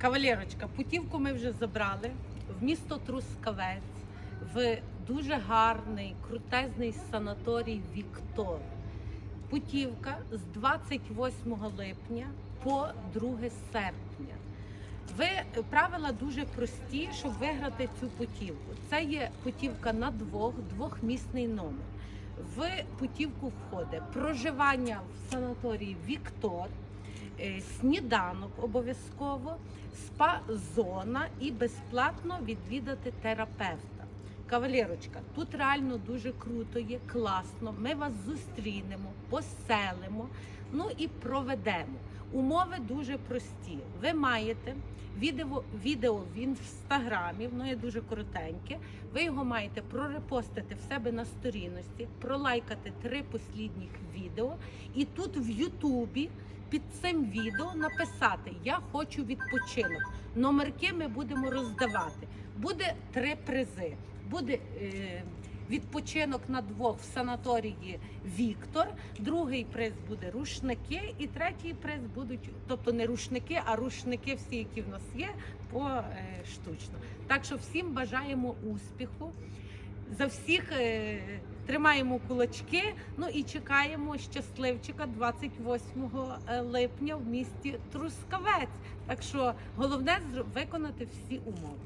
Кавалерочка, путівку ми вже забрали в місто Трускавець, в дуже гарний, крутезний санаторій Віктор. Путівка з 28 липня по 2 серпня. Ви правила дуже прості, щоб виграти цю путівку. Це є путівка на двох, двохмісний номер. В путівку входить проживання в санаторії Віктор, сніданок обов'язково, спа-зона і безплатно відвідати терапевта. Кавалерочка, тут реально дуже круто є, класно. Ми вас зустрінемо, поселимо, ну і проведемо. Умови дуже прості. Ви маєте відео, відео в інстаграмі, воно є дуже коротеньке. Ви його маєте прорепостити в себе на сторінності, пролайкати три послідніх відео, і тут в Ютубі під цим відео написати Я хочу відпочинок. Номерки ми будемо роздавати. Буде три призи. Буде е, відпочинок на двох в санаторії Віктор. Другий приз буде рушники, і третій приз будуть, тобто не рушники, а рушники всі, які в нас є, по е, штучно. Так що всім бажаємо успіху. За всіх е, тримаємо кулачки. Ну і чекаємо щасливчика 28 липня в місті Трускавець. Так що головне виконати всі умови.